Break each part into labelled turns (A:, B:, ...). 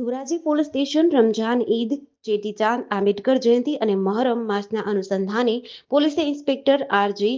A: Dhoraji police station Ramzan Eid Cheti Chand Ambedkar Jayanti અને મહરમ માસના અનુસંધાને પોલીસે ઇન્સ્પેક્ટર આરજી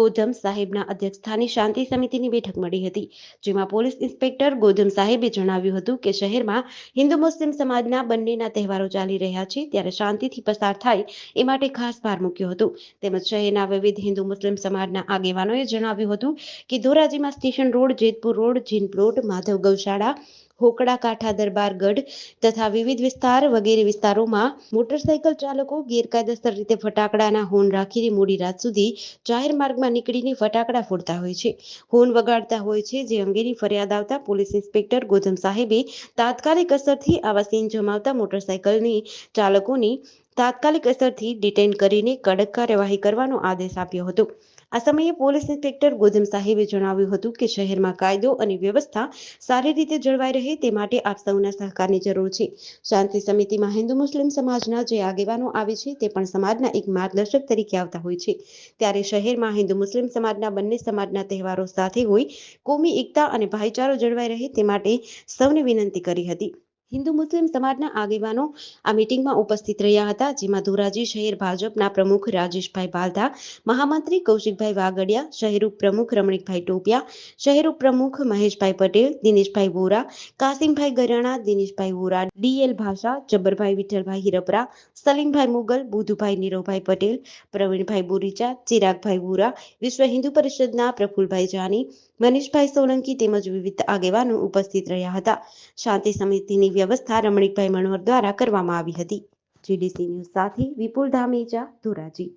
A: ગોધમ સાહેબના અધ્યક્ષસ્થાને શાંતિ સમિતિની બેઠક મળી હતી, જેમાં પોલીસ ઇન્સ્પેક્ટર ગોધમ સાહેબે જણાવ્યું હતું કે શહેરમાં હિન્દુ મુસ્લિમ સમાજના બંનેના તહેવારો ચાલી રહ્યા છે, ત્યારે શાંતિથી પસાર થાય એ માટે ખાસ ભાર મૂક્યો હતો. તેમજ શહેરના વિવિધ હિન્દુ મુસ્લિમ સમાજના આગેવાનોએ જણાવ્યું હતું કે ધોરાજીમાં station road, Jetpur road gin plot Madhav Gaushala Hokda કાંઠા દરબારગઢ તથા વિવિધ વિસ્તાર વગેરે વિસ્તારોમાં મોટરસાઇકલ ચાલકો ગેરકાયદેસર રીતે ફટાકડાના હોર્ન રાખીને મોડી રાત સુધી જાહેર માર્ગમાં નીકળીને ફટાકડા ફોડતા હોય છે. હોર્ન વગાડતા હોય છે, જે અંગેની ફરિયાદ આવતા પોલીસ ઇન્સ્પેક્ટર ગોધમ સાહેબે તાત્કાલિક અસરથી આવા સીન જમાવતા મોટરસાઇકલની ચાલકોની તાત્કાલિક અસરથી ડિટેન કરીને કડક કાર્યવાહી કરવાનો આદેશ આપ્યો હતો. આ સમયે પોલીસ ઇન્સ્પેક્ટર ગોધમ સાહેબે જણાવ્યું હતું કે શહેરમાં કાયદો અને વ્યવસ્થા સારી રીતે જળવાઈ રહે તે માટે આપ સૌના સહકારની જરૂર છે. શાંતિ સમિતિમાં હિન્દુ મુસ્લિમ સમાજના જે આગેવાનો આવે છે તે પણ સમાજના એક માર્ગદર્શક તરીકે આવતા હોય છે. ત્યારે શહેરમાં હિન્દુ મુસ્લિમ સમાજના બંને સમાજના તહેવારો સાથે હોય, કોમી એકતા અને ભાઈચારો જળવાઈ રહે તે માટે સૌને વિનંતી કરી હતી. હિન્દુ મુસ્લિમ સમાજના આગેવાનો આ મીટિંગમાં ઉપસ્થિત રહ્યા હતા, જેમાં ધોરાજી શહેર ભાજપના પ્રમુખ રાજેશભાઈ બાલધા, મહામંત્રી કૌશિકભાઈ વાગડિયા, શહેર ઉપપ્રમુખ રમણીકભાઈ ટોપિયા, શહેર ઉપપ્રમુખ મહેશભાઈ પટેલ, દિનેશભાઈ વોરા, કાસિમભાઈ ગરાણા, દિનેશભાઈ વોરા ડીએલ ભાષા, જબ્બરભાઈ વિઠ્ઠલભાઈ હિરપરા, સલીમભાઈ મુગલ, બુધુભાઈ નીરવભાઈ પટેલ, પ્રવીણભાઈ બોરીચા, ચિરાગભાઈ વોરા, વિશ્વ હિન્દુ પરિષદના પ્રફુલભાઈ જાની, મનીષભાઈ સોલંકી તેમજ વિવિધ આગેવાનો ઉપસ્થિત રહ્યા હતા. શાંતિ સમિતિની વ્યવસ્થા રમણીકભાઈ મણવર દ્વારા કરવામાં આવી હતી. જીડીસી ન્યૂઝ સાથે વિપુલ ધામેજા ધોરાજી.